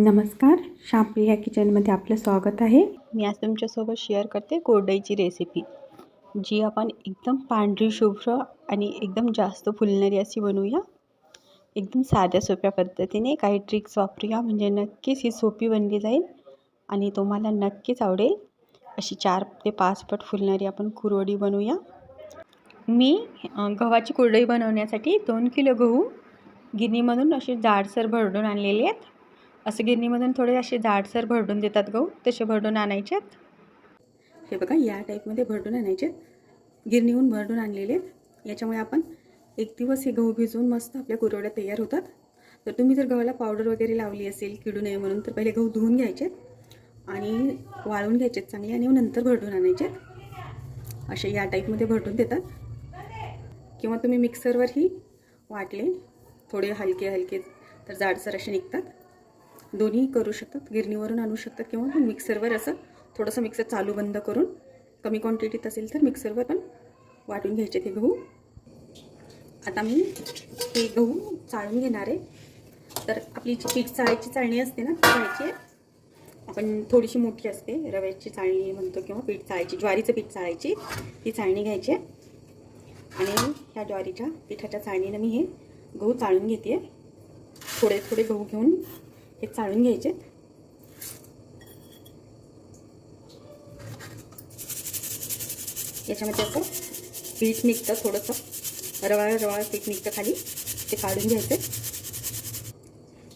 नमस्कार शाप्रिया किचनमध्ये आपलं स्वागत आहे. मी आज तुमच्यासोबत शेअर करते कोरडईची रेसिपी जी आपण एकदम पांढरी शुभ्र आणि एकदम जास्त फुलणारी अशी बनवूया. एकदम साध्या सोप्या पद्धतीने काही ट्रिक्स वापरूया म्हणजे नक्कीच ही सोपी बनली जाईल आणि तुम्हाला नक्कीच आवडेल. अशी चार ते पाच पट फुलणारी आपण कुरवडी बनवूया. मी गव्हाची कुरडई बनवण्यासाठी दोन किलो गहू गिरणीमधून असे जाडसर भरडून आणलेले आहेत. असं गिरणीमधून थोडे असे जाडसर भरडून देतात गहू तसे भरडून आणायचे हे बघा या टाईपमध्ये भरडून आणायचे गिरणीहून भरडून आणलेले आहेत. याच्यामुळे आपण एक दिवस हे गहू भिजवून मस्त आपल्या कुरवड्या तयार होतात. तर तुम्ही जर गव्हाला पावडर वगैरे लावली असेल किडू नये म्हणून तर पहिले गहू धुवून घ्यायचे आणि वाळून घ्यायचे चांगले आणि नंतर भरडून आणायचेत असे या टाईपमध्ये भरडून देतात. किंवा तुम्ही मिक्सरवरही वाटले थोडे हलके हलके तर जाडसर असे निघतात. दोन्ही करू शकतात. गिरणीवरून आणू शकतात किंवा मिक्सरवर असं थोडंसं मिक्सर चालू बंद करून कमी क्वांटिटीत असेल तर मिक्सरवर पण वाटून घ्यायचे ते गहू. आता मी हे गहू चाळून घेणार आहे. तर आपली जी पीठ चाळायची चाळणी असते ना ती चाळायची आहे. आपण थोडीशी मोठी असते रव्याची चाळणी म्हणतो किंवा पीठ चाळायची ज्वारीचं पीठ चाळायची ती चाळणी घ्यायची आहे. आणि ह्या ज्वारीच्या पिठाच्या चाळणीनं मी हे गहू चाळून घेते. थोडे थोडे गहू घेऊन हे चाळून घ्यायचे. याच्यामध्ये असं पीठ निघतं थोडंसं. रवाळ रवाळ पीठ निघतं खाली. ते काढून घ्यायचे.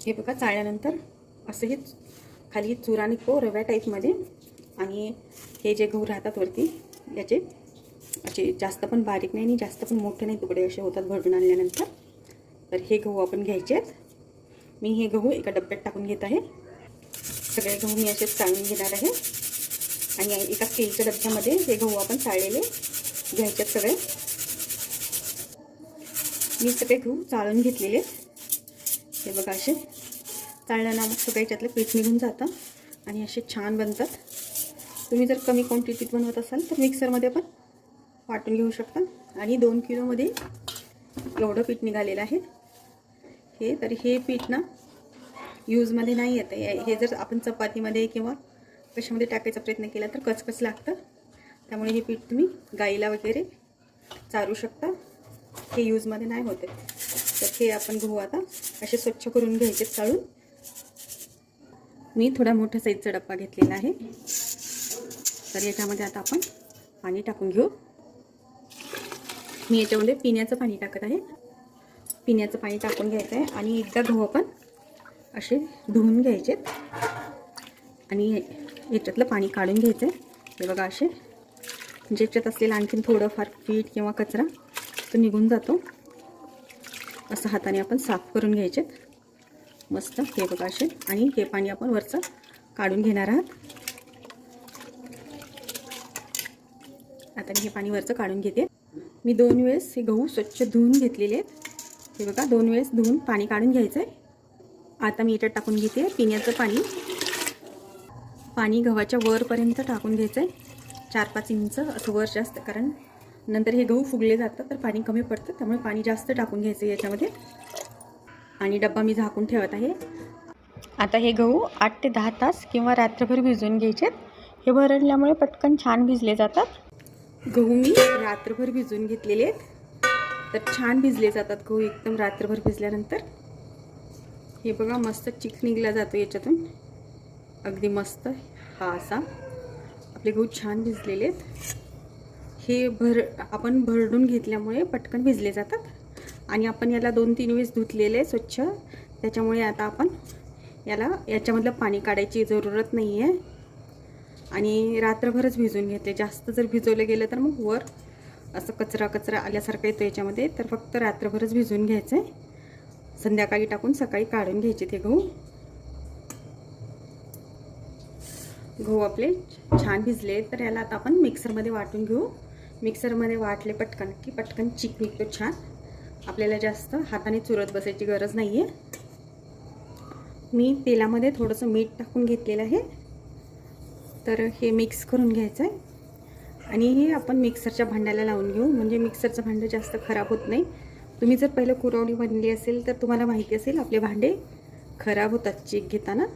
हे बघा चाळल्यानंतर असं हे खाली चुरा निघतो रव्या टाईपमध्ये आणि हे जे गहू राहतात वरती याचे असे जास्त पण बारीक नाही आणि जास्त पण मोठे नाही तुकडे असे होतात भरडून आणल्यानंतर. तर हे गहू आपण घ्यायचे आहेत. मी हे गहू एका डब्यात टाकून घेत आहे. सगळे गहू मी असेच चाळून घेणार आहे. आणि एका स्टीलच्या डब्यामध्ये हे गहू आपण चाळलेले घ्यायचे सगळे. मी सगळे गहू चाळून घेतलेले हे बघा असे. चाळल्यानं मग सगळे याच्यातलं पीठ निघून जातं आणि असे छान बनतात. तुम्ही जर कमी क्वांटिटीत बनवत असाल तर मिक्सरमध्ये पण वाटून घेऊ शकता. आणि दोन किलोमध्ये एवढं पीठ निघालेलं आहे. आहे तर हे पीठ ना यूजमध्ये नाही येतं हे हे जर आपण चपातीमध्ये किंवा कशामध्ये टाकायचा प्रयत्न केला तर कचकच लागतं. त्यामुळे हे पीठ तुम्ही गाईला वगैरे चारू शकता. हे यूजमध्ये नाही होते तर हे आपण गहू आता असे स्वच्छ करून घ्यायचे चाळून मी थोडा मोठ्या साईजचा डब्बा घेतलेला आहे. तर याच्यामध्ये आता आपण पाणी टाकून घेऊ. मी याच्यामध्ये पिण्याचं पाणी टाकत आहे. पिण्याचं पाणी टाकून घ्यायचं आहे आणि एकदा गहू आपण असे धुवून घ्यायचे. आणि याच्यातलं पाणी काढून घ्यायचं आहे. हे बघा असे. म्हणजे याच्यात असलेलं आणखीन थोडंफार पीठ किंवा कचरा तो निघून जातो. असं हाताने आपण साफ करून घ्यायचे मस्त. हे बघा असे. आणि हे पाणी आपण वरचं काढून घेणार आहात. आता मी हे पाणी वरचं काढून घेते. मी दोन वेळेस हे गहू स्वच्छ धुवून घेतलेले आहेत. हे बघा दोन वेळेस धुवून पाणी काढून घ्यायचं आहे आता मी याच्यात टाकून घेते पिण्याचं पाणी. पाणी गव्हाच्या वरपर्यंत टाकून घ्यायचं आहे चार पाच इंच असं वर जास्त कारण नंतर हे गहू फुगले जातं तर पाणी कमी पडतं त्यामुळे पाणी जास्त टाकून घ्यायचं याच्यामध्ये. आणि डब्बा मी झाकून ठेवत आहे. आता हे गहू आठ ते दहा तास किंवा रात्रभर भिजवून घ्यायचे. आहेत हे भरडल्यामुळे पटकन छान भिजले जातात. गहू मी रात्रभर भिजवून घेतलेले आहेत. तर छान भिजले जातात गहू एकदम रात्रभर भिजल्यानंतर. हे बघा मस्त चिक निघला जातो याच्यातून. अगदी मस्त हा असा. आपले गहू छान भिजलेले आहेत. हे भर आपण भरडून घेतल्यामुळे पटकन भिजले जातात. आणि आपण याला दोन तीन वेळेस धुतलेले स्वच्छ. त्याच्यामुळे आता आपण याला याच्यामधलं पाणी काढायची जरूरत नाही आहे आणि रात्रभरच भिजवून घेतले. जास्त जर भिजवलं गेलं तर मग वर असं कचरा कचरा आल्यासारखं येतो याच्यामध्ये. तर फक्त रात्रभरच भिजून घ्यायचं आहे. संध्याकाळी टाकून सकाळी काढून घ्यायचे ते गहू. गहू आपले छान भिजले तर याला आता आपण मिक्सरमध्ये वाटून घेऊ. मिक्सरमध्ये वाटले पटकन की पटकन चिक निघतो छान. आपल्याला जास्त हाताने चुरत बसायची गरज नाही आहे मी तेलामध्ये थोडंसं मीठ टाकून घेतलेलं आहे. तर हे मिक्स करून घ्यायचं आहे. आणि हे आपण मिक्सरच्या भांड्याला लावून घेऊ. म्हणजे मिक्सरचं भांडं जास्त खराब होत नाही. तुम्ही जर पहिलं कुरवडी बनली असेल तर तुम्हाला माहिती असेल आपले भांडे खराब होतात चीक घेताना.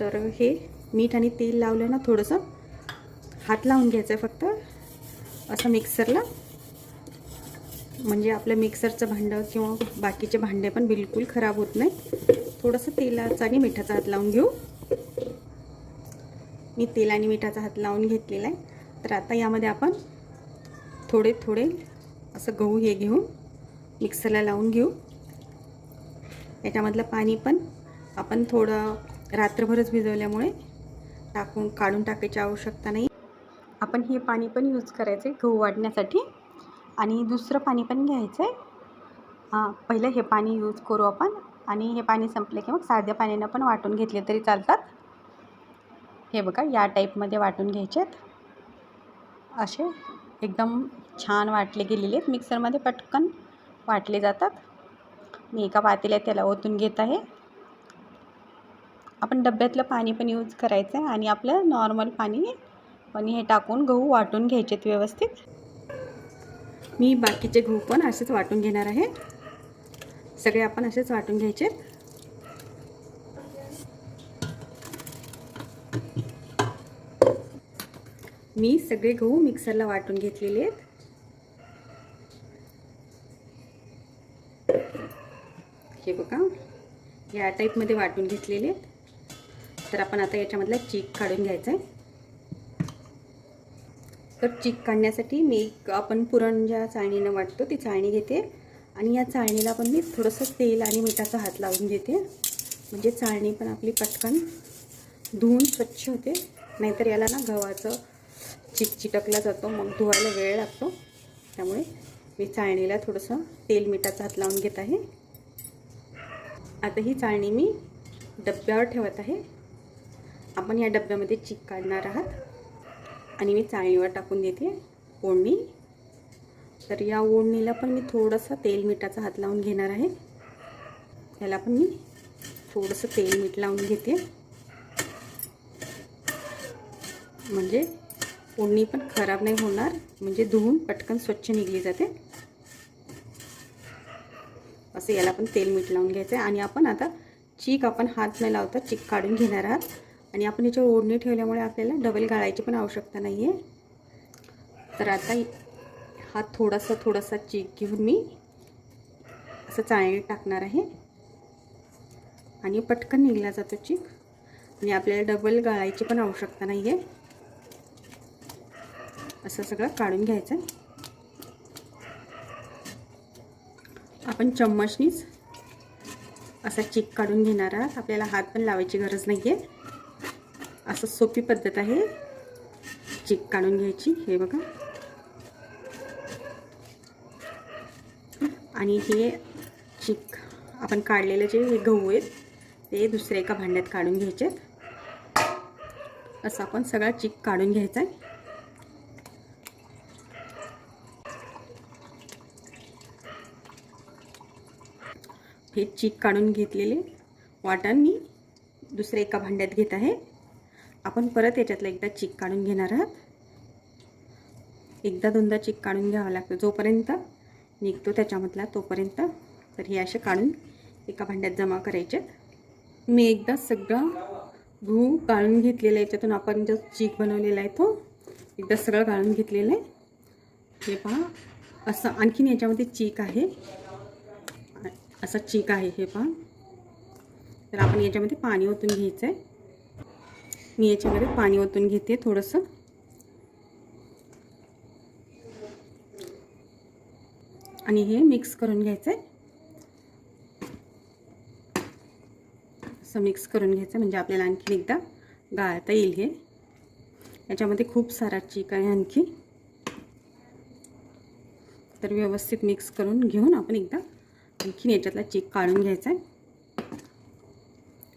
तर हे मीठ आणि तेल लावलं ना थोडंसं हात लावून घ्यायचं आहे फक्त. असं मिक्सरला. म्हणजे आपलं मिक्सरचं भांडं किंवा बाकीचे भांडे पण बिलकुल खराब होत नाही थोडंसं तेलाचा आणि मिठाचा हात लावून घेऊ. मी तेल आणि मिठाचा हात लावून घेतलेला आहे. तर आता यामध्ये आपण थोडे थोडे असं गहू हे घेऊन मिक्सरला लावून घेऊ. याच्यामधलं पाणी पण आपण थोडं रात्रभरच भिजवल्यामुळे टाकून काढून टाकायची आवश्यकता नाही. आपण हे पाणी पण यूज करायचं आहे गहू वाढण्यासाठी. आणि दुसरं पाणी पण घ्यायचं आहे हां पहिलं हे पाणी यूज करू आपण. आणि हे पाणी संपलं की मग साध्या पाण्यानं पण वाटून घेतले तरी चालतात. हे बघा या टाईपमध्ये वाटून घ्यायचे आहेत असे एकदम छान वाटले गेलेले आहेत. मिक्सरमध्ये पटकन वाटले जातात. मी एका पातेल्यात त्याला ओतून घेत आहे. आपण डब्यातलं पाणी पण यूज करायचं आहे आणि आपलं नॉर्मल पाणी पण हे टाकून गहू वाटून घ्यायचेत व्यवस्थित. मी बाकीचे गहू पण असेच वाटून घेणार आहे. सगळे आपण असेच वाटून घ्यायचे मी सगळे गहू मिक्सरला वाटून घेतलेले आहेत. हे बघा या टाईपमध्ये वाटून घेतलेले आहेत. तर आपण आता याच्यामधला चीक काढून घ्यायचा आहे तर चीक काढण्यासाठी मी एक आपण पुरण ज्या चाळणीनं वाटतो ती चाळणी घेते. आणि या चाळणीला पण मी थोडंसं तेल आणि मिठाचा हात लावून घेते. म्हणजे चाळणी पण आपली पटकन धुवून स्वच्छ होते. नाहीतर याला ना गव्हाचं चिकचिटकला जातो मग धुवायला वेळ लागतो. त्यामुळे मी चाळणीला थोडंसं तेल मिठाचा हात लावून घेत आहे. आता ही चाळणी मी डब्यावर ठेवत आहे. आपण या डब्यामध्ये चिक काढणार आहात. आणि मी चाळणीवर टाकून देते ओढणी. तर या ओढणीला पण मी थोडंसं तेल मिठाचा हात लावून घेणार आहे. याला पण मी थोडंसं तेल मीठ लावून घेते. म्हणजे ओढणी पण खराब नाही होणार. म्हणजे धुवून पटकन स्वच्छ निघली जाते. असं याला पण तेल मीठ लावून घ्यायचं आहे आणि आपण आता चीक आपण हात नाही लावता चीक काढून घेणार आहात. आणि आपण याच्यावर ओढणी ठेवल्यामुळे आपल्याला डबल गाळायची पण आवश्यकता नाही आहे तर आता हा थोडासा थोडासा चीक घेऊन मी असं चाळणीत टाकणार आहे. आणि पटकन निघला जातो चीक. आणि आपल्याला डबल गाळायची पण आवश्यकता नाही आहे असं सगळं काढून घ्यायचं आहे. आपण चम्मचनीच असा चिक काढून घेणार आहात. आपल्याला हात पण लावायची गरज नाही आहे असं सोपी पद्धत आहे चिक काढून घ्यायची. हे बघा. आणि हे चिक आपण काढलेले जे हे गहू आहेत ते दुसऱ्या एका भांड्यात काढून घ्यायचे असं आपण सगळा चिक काढून घ्यायचा आहे. हे चीक काढून घेतलेले वाटण मी दुसऱ्या एका भांड्यात घेत आहे. आपण परत याच्यातलं एकदा चीक काढून घेणार आहात. एकदा दोनदा चीक काढून घ्यावा लागतो. जोपर्यंत निघतो त्याच्यामधला तोपर्यंत. तर हे असे काढून एका भांड्यात जमा करायचे मी एकदा सगळं गहू गाळून घेतलेला आहे. याच्यातून आपण जो चीक बनवलेला आहे तो एकदा सगळं गाळून घेतलेलं आहे. हे पहा असं आणखीन याच्यामध्ये चीक आहे. असा चीक आहे हे पहा तर आपण याच्यामध्ये पाणी ओतून घ्यायचं आहे मी याच्यामध्ये पाणी ओतून घेते थोडंसं. आणि हे मिक्स करून घ्यायचं आहे असं मिक्स करून घ्यायचं म्हणजे आपल्याला आणखी एकदा गाळता येईल हे. याच्यामध्ये खूप सारा चीक आहे आणखी. तर व्यवस्थित मिक्स करून घेऊन आपण एकदा आणखीन याच्यातला चीक काढून घ्यायचा आहे.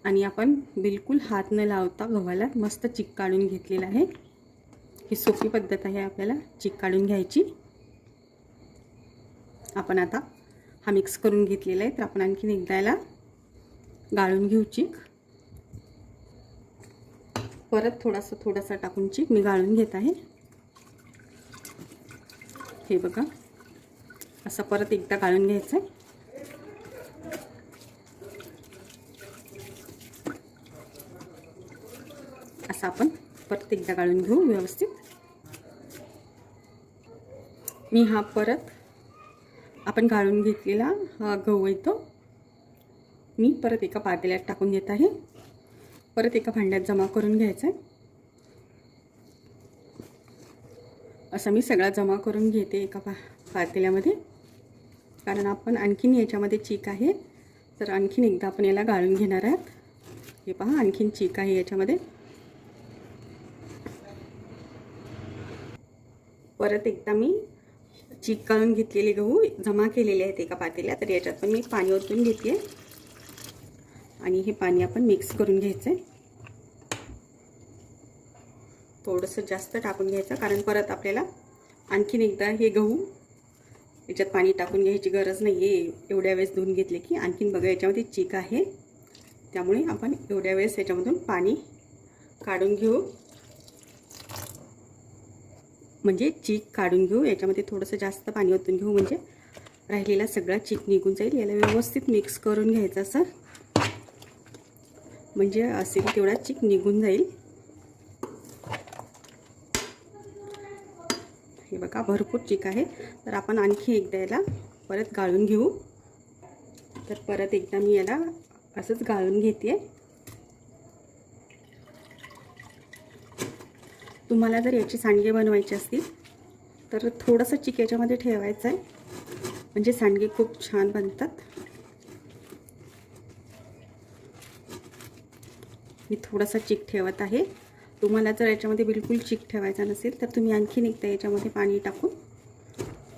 आणि आपण बिलकुल हात न लावता गव्हाला मस्त चिक काढून घेतलेला आहे. ही सोपी पद्धत आहे आपल्याला चिक काढून घ्यायची. आपण आता हा मिक्स करून घेतलेला आहे तर आपण आणखीन एकदा याला गाळून घेऊ चिक परत थोडासा थोडासा टाकून चिक मी गाळून घेत आहे. हे बघा असं परत एकदा गाळून घ्यायचं आहे. असं आपण परत एकदा गाळून घेऊ व्यवस्थित. मी हा परत आपण गाळून घेतलेला हा गहू येतो मी परत एका पातेल्यात टाकून घेत आहे. परत एका भांड्यात जमा करून घ्यायचं आहे असं मी सगळा जमा करून घेते एका पा पातेल्यामध्ये. कारण आपण आणखीन याच्यामध्ये चीक आहे. तर आणखीन एकदा आपण याला गाळून घेणार आहात. हे पहा आणखीन चीक आहे याच्यामध्ये. परत एकदा मी चीक काढून घेतलेले गहू जमा केलेले आहेत एका पातेल्या तर याच्यात पण मी पाणी ओतून घेते. आणि हे पाणी आपण मिक्स करून घ्यायचं आहे थोडंसं जास्त टाकून घ्यायचं कारण परत आपल्याला आणखीन एकदा हे गहू याच्यात पाणी टाकून घ्यायची गरज नाही आहे एवढ्या वेळेस धुवून घेतले की आणखीन बघा याच्यामध्ये चीक आहे. त्यामुळे आपण एवढ्या वेळेस याच्यामधून पाणी काढून घेऊ. म्हणजे चीक काढून घेऊ याच्यामध्ये थोडंसं जास्त पाणी ओतून घेऊ म्हणजे राहिलेला सगळा चीक निघून जाईल. याला व्यवस्थित मिक्स करून घ्यायचा सर म्हणजे असेल तेवढा चीक निघून जाईल. हे बघा भरपूर चीक आहे. तर आपण आणखी एकदा याला परत गाळून घेऊ. तर परत एकदा मी याला असंच गाळून घेते तुम्हाला जर याची सांडगे बनवायचे असतील तर थोडंसं चिक याच्यामध्ये ठेवायचं आहे. म्हणजे सांडगे खूप छान बनतात. मी थोडासा चिक ठेवत आहे. तुम्हाला जर याच्यामध्ये बिलकुल चिक ठेवायचा नसेल तर तुम्ही आणखीन एकदा याच्यामध्ये पाणी टाकून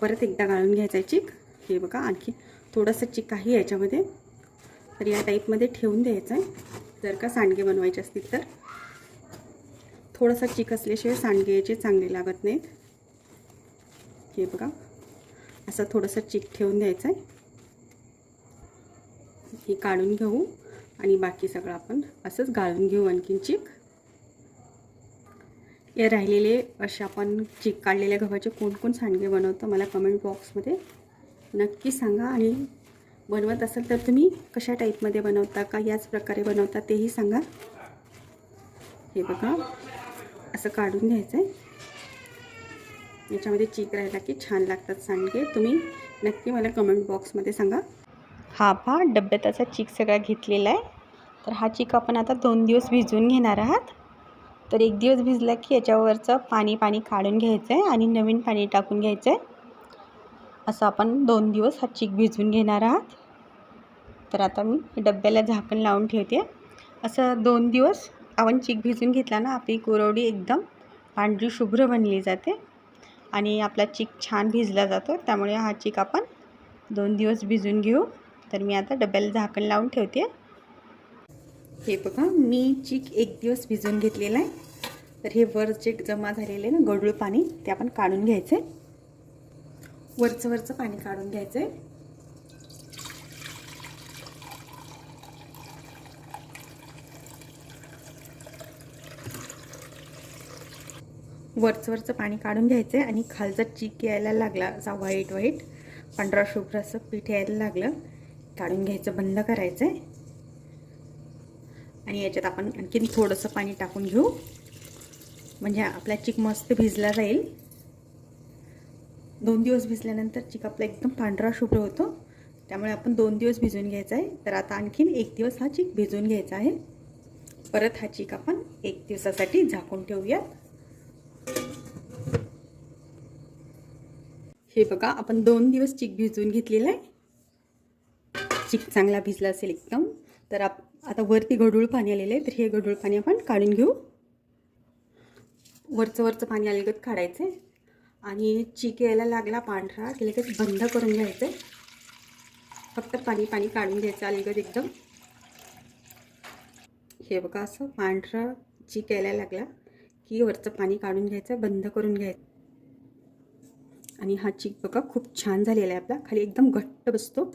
परत एकदा गाळून घ्यायचा आहे चिक. हे बघा आणखी थोडंसं चिक आहे याच्यामध्ये. तर या टाईपमध्ये ठेवून द्यायचं आहे. जर का सांडगे बनवायचे असतील तर. थोडंसं चिक असल्याशिवाय सांडगे याचे चांगले लागत नाहीत. हे बघा. असं थोडंसं चिक ठेवून द्यायचं आहे. हे काढून घेऊ आणि बाकी सगळं आपण असंच गाळून घेऊ आणखीन चिक. या राहिलेले असे आपण चिक काढलेल्या गव्हाचे कोण कोण सांडगे बनवतं मला कमेंट बॉक्समध्ये नक्की सांगा. आणि बनवत असेल तर तुम्ही कशा टाईपमध्ये बनवता का याच प्रकारे बनवता तेही सांगा. हे बघा. असं काढून घ्यायचं आहे याच्यामध्ये चीक राहिला की छान लागतात सांडगे. तुम्ही नक्की मला कमेंट बॉक्समध्ये सांगा. हा पहा डब्यात असा चीक सगळा घेतलेला आहे. तर हा चीक आपण आता दोन दिवस भिजवून घेणार आहात. तर एक दिवस भिजला की याच्यावरचं पाणी पाणी काढून घ्यायचं आहे आणि नवीन पाणी टाकून घ्यायचं आहे असं आपण दोन दिवस हा चीक भिजवून घेणार आहात. तर आता मी डब्याला झाकण लावून ठेवते. असं दोन दिवस आपण चीक भिजून घेतला ना आपली कुरवडी एकदम पांढरी शुभ्र बनली जाते. आणि आपला चीक छान भिजला जातो. त्यामुळे हा चीक आपण दोन दिवस भिजून घेऊ. तर मी आता डब्याला झाकण लावून ठेवते. हे बघा मी चीक एक दिवस भिजवून घेतलेला आहे. तर हे वर जे जमा झालेलं आहे ना गडूळ पाणी ते आपण काढून घ्यायचं आहे वरचं वरचं पाणी काढून घ्यायचं आहे वरचं वरचं पाणी काढून घ्यायचं आहे आणि खालचा चिक यायला लागला. असा व्हाईट व्हाईट पांढरा शुभ्र असं पीठ यायला लागलं. काढून घ्यायचं बंद करायचं आहे आणि याच्यात आपण आणखीन थोडंसं पाणी टाकून घेऊ. म्हणजे आपला चिक मस्त भिजला जाईल. दोन दिवस भिजल्यानंतर चिक आपला एकदम पांढरा शुभ्र होतो. त्यामुळे आपण दोन दिवस भिजवून घ्यायचा आहे तर आता आणखीन एक दिवस हा चिक भिजवून घ्यायचा आहे. परत हा चिक आपण एक दिवसासाठी झाकून ठेवूयात. हे बघा आपण दोन दिवस चिक भिजवून घेतलेला आहे. चिक चांगला भिजला असेल एकदम. तर आप आता वरती गढूळ पाणी आलेलं आहे तर हे गढूळ पाणी आपण काढून घेऊ. वरचं वरचं पाणी अलगत काढायचं आहे. आणि चिक यायला लागला पांढरा की लगेच बंद करून घ्यायचं आहे फक्त पाणी पाणी काढून घ्यायचं अलगत एकदम. हे बघा असं पांढरा चिक यायला लागला की वरचं पाणी काढून घ्यायचं बंद करून घ्यायचं आणि हा चिक बघा खूप छान झालेला आहे आपला. खाली एकदम घट्ट बसतो.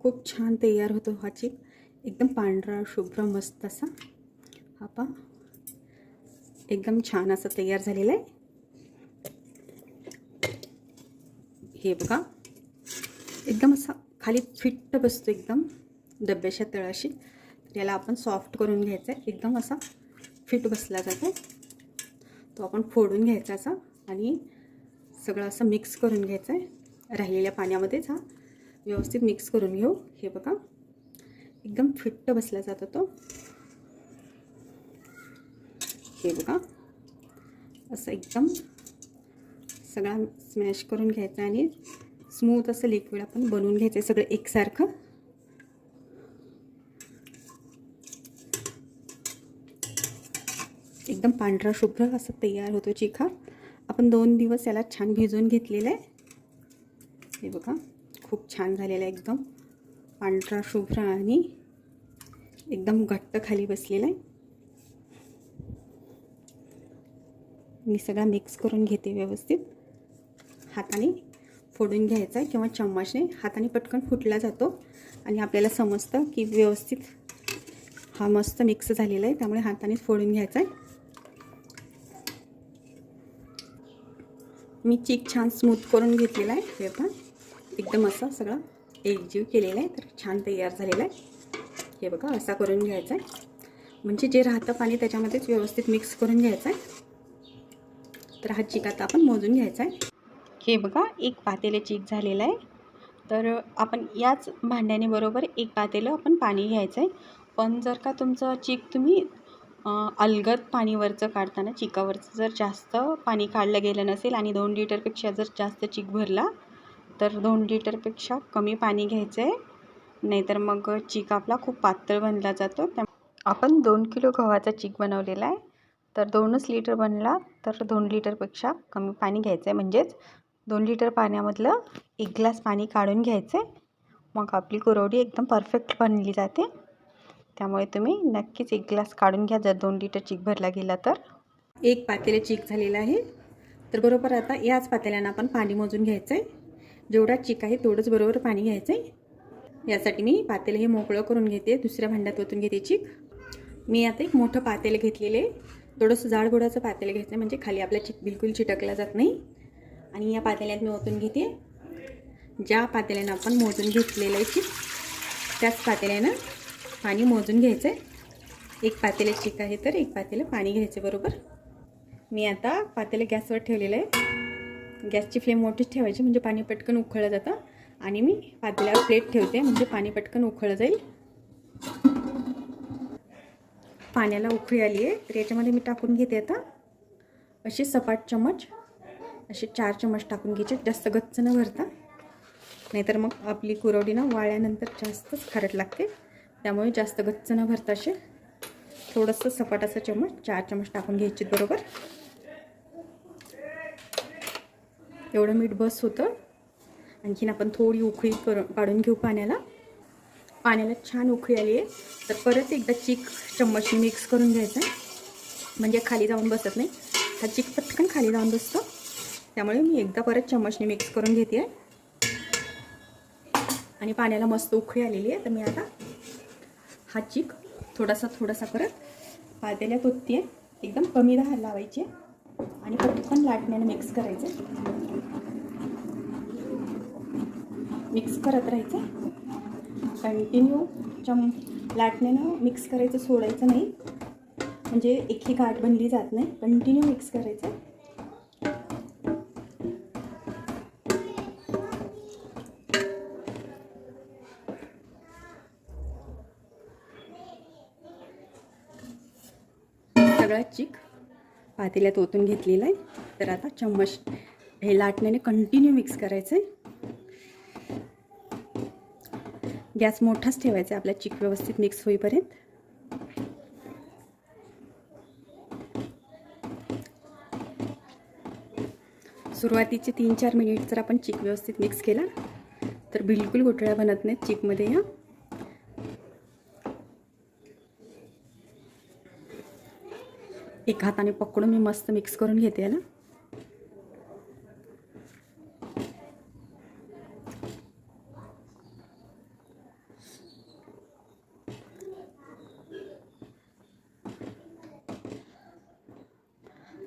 खूप छान तयार होतो हा चिक. एकदम पांढरा शुभ्र मस्त असा. हा पा एकदम छान असा तयार झालेला आहे. हे बघा. एकदम असा खाली फिट्ट बसतो एकदम. डब्याच्या तळाशी. तर याला आपण सॉफ्ट करून घ्यायचं आहे. एकदम असा फिट बसला जातो. तो आपण फोडून घ्यायचा असा. आणि सगळं असं मिक्स करून घ्यायचं आहे राहिलेल्या पाण्यामध्येच हा. व्यवस्थित मिक्स करून घेऊ. हे बघा. एकदम फिट्ट बसला जातो तो हे बघा. असं एकदम सगळा स्मॅश करून घ्यायचा आणि स्मूथ असं लिक्विड आपण बनवून घ्यायचं आहे सगळं एकसारखं. एकदम पांढरा शुभ्र असं तयार होतो चिखा. आपण दोन दिवस याला छान भिजवून घेतलेलं आहे. हे बघा खूप छान झालेलं आहे एकदम. पांढरा शुभ्र आणि एकदम घट्ट खाली बसलेला आहे. मी सगळा मिक्स करून घेते व्यवस्थित. हाताने फोडून घ्यायचा आहे किंवा चम्मचने. हाताने पटकन फुटला जातो आणि आपल्याला समजतं की व्यवस्थित हा मस्त मिक्स झालेला आहे. त्यामुळे हातानेच फोडून घ्यायचा आहे. मी चीक छान स्मूथ करून घेतलेला आहे. हे पण एकदम असा सगळा एकजीव केलेला आहे. तर छान तयार झालेला आहे. हे बघा असा करून घ्यायचा आहे. म्हणजे जे राहतं पाणी त्याच्यामध्येच व्यवस्थित मिक्स करून घ्यायचं आहे. तर हा चीक आता आपण मोजून घ्यायचा आहे. हे बघा एक पातेले चीक झालेलं आहे. तर आपण याच भांड्याने बरोबर एक पातेलं आपण पाणी घ्यायचं आहे. पण जर का तुमचं चीक तुम्ही अलगद पाणीवरचं काढताना चिकावरचं जर जास्त पाणी काढलं गेलं नसेल आणि दोन लिटरपेक्षा जर जास्त चीक भरला तर दोन लिटरपेक्षा कमी पाणी घ्यायचं आहे नाहीतर मग चिक आपला खूप पातळ बनला जातो. त्या आपण दोन किलो गव्हाचा चीक बनवलेला आहे. तर दोनच लिटर बनला तर दोन लिटरपेक्षा कमी पाणी घ्यायचं आहे म्हणजेच दोन लिटर पाण्यामधलं एक ग्लास पाणी काढून घ्यायचं आहे मग आपली कुरवडी एकदम परफेक्ट बनली जाते. त्यामुळे तुम्ही नक्कीच एक ग्लास काढून घ्या जर दोन लिटर चीक भरला गेला तर. एक पातेले चीक झालेलं आहे. तर बरोबर आता याच पातेल्यानं आपण पाणी मोजून घ्यायचं आहे जेवढा चीक आहे तेवढंच बरोबर पाणी घ्यायचं आहे यासाठी मी पातेलं हे मोकळं करून घेते दुसऱ्या भांड्यात ओतून घेते चीक. मी आता एक मोठं पातेलं घेतलेलं आहे. थोडंसं जाड पातेलं घ्यायचं आहे म्हणजे खाली आपला चिक बिलकुल चिटकला जात नाही. आणि या पातेल्यात मी ओतून घेते. ज्या पातेल्यानं आपण मोजून घेतलेलं आहे चीक त्याच पातेल्यानं पाणी मोजून घ्यायचं आहे एक पातेले चिक आहे तर एक पातेलं पाणी घ्यायचं बरोबर? मी आता पातेलं गॅसवर ठेवलेलं आहे. गॅसची फ्लेम मोठीच ठेवायची म्हणजे पाणी पटकन उखळलं जातं. आणि मी पातेल्यावर प्लेट ठेवते म्हणजे पाणी पटकन उखळलं जाईल. पाण्याला उखळी आली आहे तर याच्यामध्ये मी टाकून घेते आता. असे सपाट चमच असे चार चमच टाकून घ्यायचे जास्त गच्च न भरता. नाहीतर मग आपली कुरवडी ना वाळल्यानंतर जास्तच खारट लागते. त्यामुळे जास्त गच्च न भरता असे थोडंसं सपाट असं चमच चार चमच टाकून घ्यायचे बरोबर. एवढं मीठ बस होतं. आणखीन आपण थोडी उकळी करून काढून घेऊ पाण्याला. पाण्याला छान उकळी आली आहे. तर परत एकदा चीक चम्मचने मिक्स करून घ्यायचं. आहे म्हणजे खाली जाऊन बसत नाही. हा चिक पटकन खाली जाऊन बसतो. त्यामुळे मी एकदा परत चम्मचने मिक्स करून घेते आहे आणि पाण्याला मस्त उकळी आलेली आहे. तर मी आता हा चिक थोडासा थोडासा करत पातेल्या ओतते एकदम कमी राहा लावायची आणि पटकन लाटण्याने मिक्स करायचं. मिक्स करत राहायचं. कंटिन्यू चम लाटण्यानं मिक्स करायचं सोडायचं नाही. म्हणजे एकही गाठ बनली जात नाही. कंटिन्यू मिक्स करायचं. चिक पातेल्यात ओतून घेतलेला आहे. तर आता चम्मच हे लाटण्याने कंटिन्यू मिक्स करायचं आहे गॅस मोठाच ठेवायचा आहे. आपला चिक व्यवस्थित मिक्स होईपर्यंत. सुरुवातीचे तीन चार मिनिट जर आपण चिक व्यवस्थित मिक्स केला तर बिलकुल घोटळ्या बनत नाहीत चिकमध्ये या एक हाताने पकडून मी मस्त मिक्स करून घेते याला.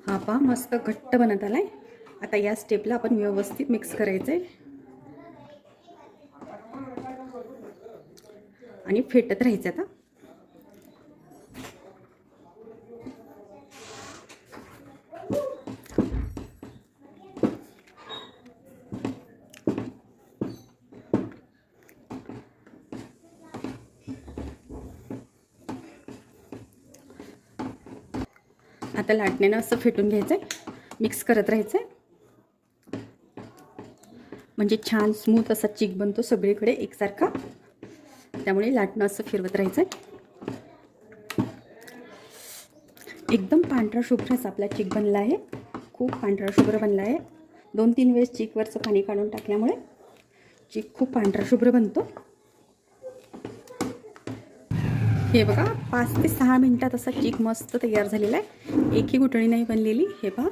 हा पहा मस्त घट्ट बनत आलाय. आता या स्टेपला आपण व्यवस्थित मिक्स करायचं आहे आणि फेटत राहायचं आता. आता लाटण्यानं असं फेटून घ्यायचं आहे मिक्स करत राहायचं आहे म्हणजे छान स्मूथ असा चिक बनतो सगळीकडे एकसारखा. त्यामुळे लाटणं असं फिरवत राहायचं आहे एकदम पांढरा शुभ्र असा आपला चिक बनला आहे. खूप पांढरा शुभ्र बनला आहे. दोन तीन वेळेस चिकवरचं पाणी काढून टाकल्यामुळे चिक खूप पांढरा शुभ्र बनतो. हे बघा पाच ते सहा मिनटात असा चीक मस्त तयार झालेला आहे. एकही गुटणी नाही बनलेली हे पहा.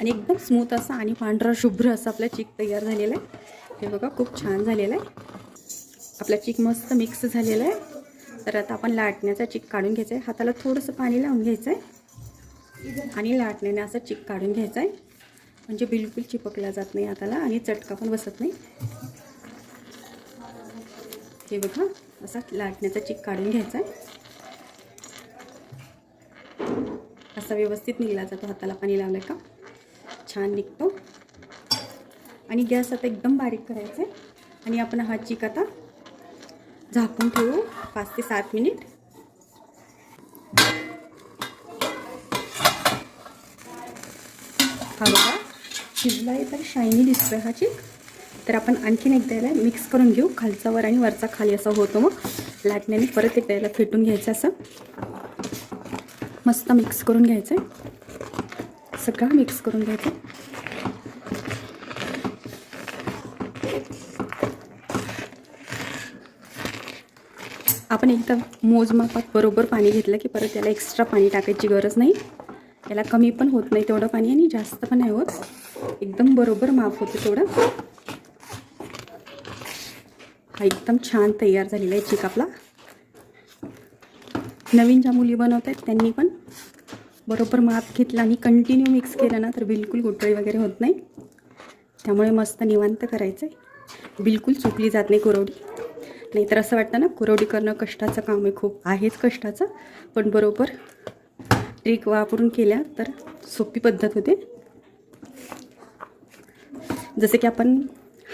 आणि एकदम स्मूथ असा आणि पांढरा शुभ्र असा आपला चीक तयार झालेला आहे. हे बघा खूप छान झालेला आहे. आपला चीक मस्त मिक्स झालेला आहे. तर आता आपण लाटण्याचा चीक काढून घ्यायचा आहे. हाताला थोडंसं पाणी लावून घ्यायचं आहे आणि लाटण्याने असं चीक काढून घ्यायचं आहे. म्हणजे बिलकुल चिपकला जात नाही हाताला आणि चटका पण बसत नाही. हे बघा. असा लाटण्याचा चिक काढून घ्यायचा आहे. असा व्यवस्थित निघला जातो हाताला पाणी लावलं का? छान निघतो. आणि गॅस आता एकदम बारीक करायचा आहे. आणि आपण हा चिक आता झाकून ठेवू पाच ते सात मिनिट. हा बघा शिजला आहे तर शायनी दिसतोय हा चिक. तर आपण आणखीन एकदा याला मिक्स करून घेऊ. खालचा वर आणि वरचा खाली असं होतो मग. लाटण्याने परत एकदा याला फेटून घ्यायचं असं. मस्त मिक्स करून घ्यायचं आहे सगळं मिक्स करून घ्यायचं आपण एकदा मोजमापात बरोबर पाणी घेतलं की परत त्याला एक्स्ट्रा पाणी टाकायची गरज नाही. याला कमी पण होत नाही तेवढं पाणी आणि जास्त पण नाही होत. एकदम बरोबर माप होतं तेवढं. हा एकदम छान तयार झालेला आहे चिक आपला. नवीन ज्या मुली बनवत आहेत त्यांनी पण बरोबर माप घेतला आणि कंटिन्यू मिक्स केलं ना तर बिलकुल गोटळी वगैरे होत नाही. त्यामुळे मस्त निवांत करायचं आहे बिलकुल चुकली जात नाही कुरवडी. नाहीतर असं वाटतं ना कुरवडी करणं कष्टाचं काम आहे खूप आहेच कष्टाचं. पण बरोबर ट्रिक वापरून केल्या तर सोपी पद्धत होते. जसं की आपण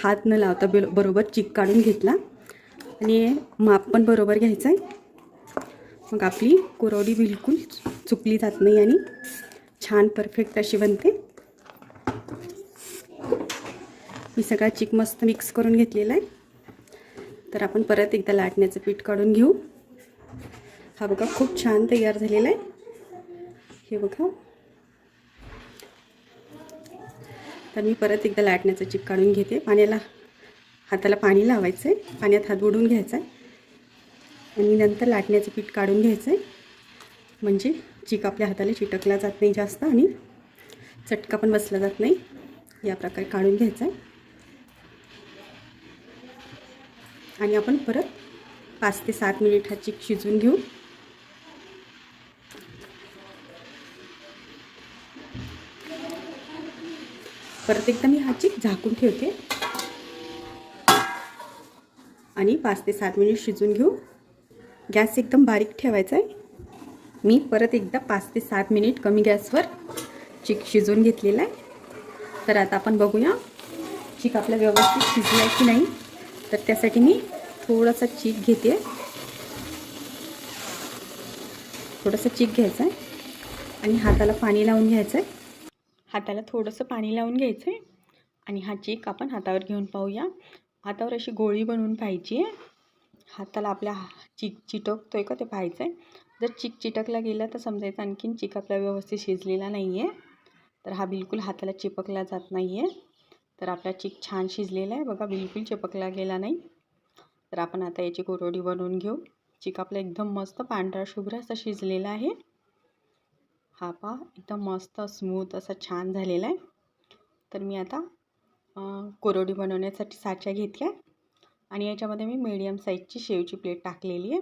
हात न लावता बिल बरोबर चिक काढून घेतला. आणि माप पण बरोबर घ्यायचं आहे मग आपली कुरवडी बिलकुल चुकली जात नाही आणि छान परफेक्ट अशी बनते. मी सगळा चिक मस्त मिक्स करून घेतलेला आहे. तर आपण परत एकदा लाटण्याचं पीठ काढून घेऊ. हा बघा खूप छान तयार झालेला आहे. हे बघा. तर मी परत एकदा लाटण्याचं चिप काढून घेते. पाण्याला हाताला पाणी लावायचं आहे पाण्यात हात बुडून घ्यायचा आहे आणि नंतर लाटण्याचं पीठ काढून घ्यायचं आहे म्हणजे चिक आपल्या हाताला चिटकला जात नाही जास्त आणि चटका पण बसला जात नाही. या प्रकारे काढून घ्यायचा आहे आणि आपण परत पाच ते सात मिनिट हा चिक शिजून घेऊ. परत एकदा मी हा झाकून ठेवते. आणि पाच ते सात मिनिट शिजून घेऊ. गॅस एकदम बारीक ठेवायचा आहे. मी परत एकदा पाच ते सात मिनिट कमी गॅसवर चिक शिजवून घेतलेला आहे. तर आता आपण बघूया चिक आपला व्यवस्थित शिजला आहे की नाही. तर त्यासाठी मी थोडासा चीक घेते. थोडंसं चीक घ्यायचा आहे. आणि हाताला पाणी लावून घ्यायचं आहे. हाताला थोडंसं पाणी लावून घ्यायचं आहे आणि हा चीक आपण हातावर घेऊन पाहूया. हातावर अशी गोळी बनवून पाहिजे हाताला आपल्या चिक चिटकतोय का ते पाहायचं आहे जर चिक चिटकला गेला तर समजायचं आणखीन चिक आपला व्यवस्थित शिजलेला नाही आहे तर हा बिलकुल हाताला चिपकला जात नाही आहे तर आपला चिक छान शिजलेला आहे. बघा बिलकुल चिपकला गेला नाही. तर आपण आता याची कोरोडी बनवून घेऊ. चिक आपला एकदम मस्त पांढरा शुभ्र असा शिजलेला आहे. हा पा एकदम मस्त स्मूथ असा छान झालेला आहे. तर मी आता कोरोडी बनवण्यासाठी साच्या घेतल्या आणि याच्यामध्ये मी मीडियम साईजची शेवची प्लेट टाकलेली आहे.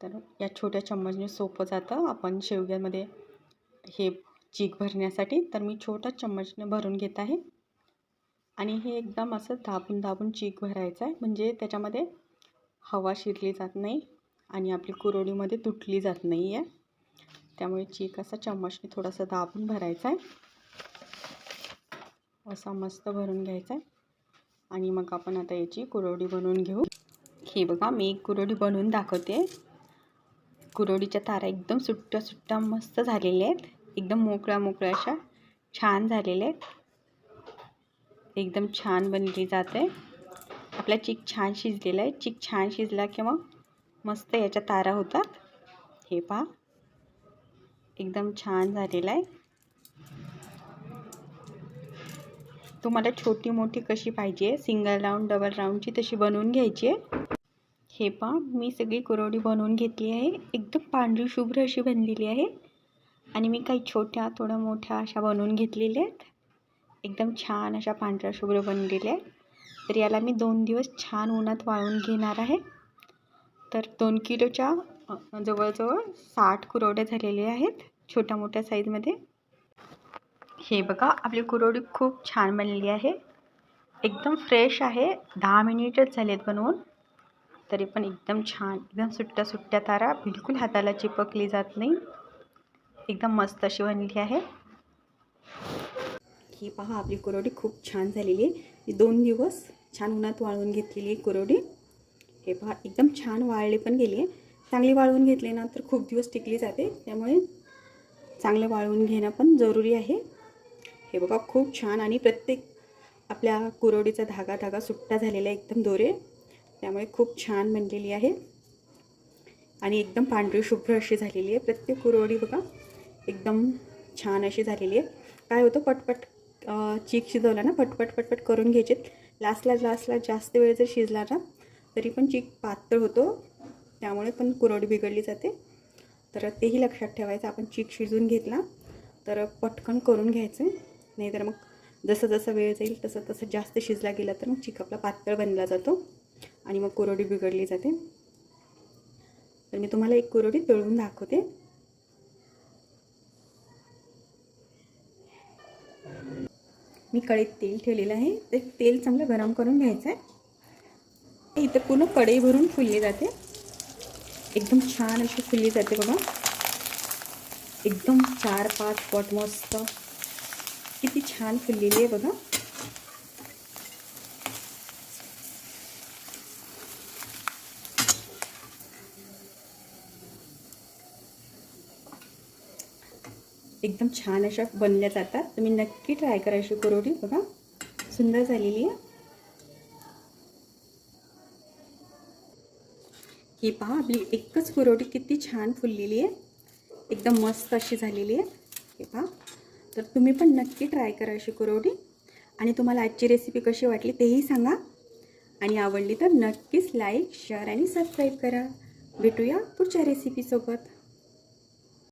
तर या छोट्या चम्मचने सोपं जातं आपण शेवग्यामध्ये हे चीक भरण्यासाठी. तर मी छोटा चम्मचने भरून घेत आहे. आणि हे एकदम असं दाबून दाबून चीक भरायचं आहे. म्हणजे त्याच्यामध्ये हवा शिरली जात नाही आणि आपली कुरोडीमध्ये तुटली जात नाही आहे त्यामुळे चीक असा चम्मचने थोडासा दाबून भरायचा आहे. असा मस्त भरून घ्यायचा आहे. आणि मग आपण आता याची कुरवडी बनवून घेऊ. हे बघा मी एक कुरवडी बनवून दाखवते. कुरवडीच्या तारा एकदम सुट्ट्या सुट्ट्या मस्त झालेल्या आहेत. एकदम मोकळ्या मोकळ्या अशा छान झालेल्या आहेत. एकदम छान बनली जाते. आपला चीक छान शिजलेला आहे. चीक छान शिजला की मग मस्त याच्या तारा होतात. हे पहा. एकदम छान झालेला आहे. तुम्हाला छोटी मोठी कशी पाहिजे सिंगल राऊंड डबल राऊंडची तशी बनवून घ्यायची आहे. हे पहा मी सगळी कुरवडी बनवून घेतली आहे. एकदम पांढरी शुभ्र अशी बनलेली आहे. आणि मी काही छोट्या थोड्या मोठ्या अशा बनवून घेतलेल्या आहेत. एकदम छान अशा पांढऱ्या शुभ्र बनलेल्या आहेत. तर याला मी दोन दिवस छान उन्हात वाळून घेणार आहे. तर दोन किलोच्या जवळजवळ साठ कुरवड्या झालेल्या आहेत छोट्या मोठ्या साईजमध्ये. हे बघा आपली कुरवडी खूप छान बनलेली आहे. एकदम फ्रेश आहे दहा मिनिटच झालेत बनवून. तरी पण एकदम छान एकदम सुट्ट्या सुट्ट्या तारा बिलकुल हाताला चिपकली जात नाही. एकदम मस्त अशी बनली आहे. ही पहा आपली कुरवडी खूप छान झालेली आहे. ही दोन दिवस छान उन्हात वाळवून घेतलेली आहे कुरवडी. हे पहा एकदम छान वाळली पण गेली आहे. चांगली वाळवून घेतली ना तर खूप दिवस टिकली जाते. त्यामुळे चांगलं वाळवून घेणं पण जरुरी आहे. हे बघा खूप छान आणि प्रत्येक आपल्या कुरवडीचा धागा धागा सुट्टा झालेला आहे एकदम दोरे. त्यामुळे खूप छान बनलेली आहे. आणि एकदम पांढरी शुभ्र अशी झालेली आहे. प्रत्येक कुरवडी बघा एकदम छान अशी झालेली आहे. काय होतं पटपट चीक शिजवला ना पटपट पटपट करून घ्यायचे लास्टला लास्टला जास्त वेळ जर शिजला ना तरी पण चीक पातळ होतो. त्यामुळे पण कुरवडी बिघडली जाते. तर तेही लक्षात ठेवायचं आपण चीक शिजून घेतला तर पटकन करून घ्यायचं. नाहीतर मग जसं जसं वेळ जाईल तसं तसं जास्त शिजला गेला तर मग चीक आपला पातळ बनला जातो आणि मग कुरवडी बिघडली जाते. तर मी तुम्हाला एक कुरवडी तळून दाखवते. मी कढईत तेल ठेवलेलं आहे. ते तेल चांगलं गरम करून घ्यायचं आहे. इथं पूर्ण कढई भरून फुलली जाते. एकदम छान अशी फुलली जाते बघा. एकदम चार पाच पट मस्त. किती छान फुललेली आहे बघा. एकदम छान अशा बनल्या जातात. तुम्ही नक्की ट्राय करा अशी कुरवडी बघा. सुंदर झालेली आहे. ही पहा आपली एकच कुरवडी किती छान फुललेली आहे. एकदम मस्त अशी झालेली आहे. हे पहा. तर तुम्ही पण नक्की ट्राय करा अशी कुरवडी. आणि तुम्हाला आजची रेसिपी कशी वाटली तेही सांगा. आणि आवडली तर नक्कीच लाईक शेअर आणि सबस्क्राईब करा. भेटूया पुढच्या रेसिपीसोबत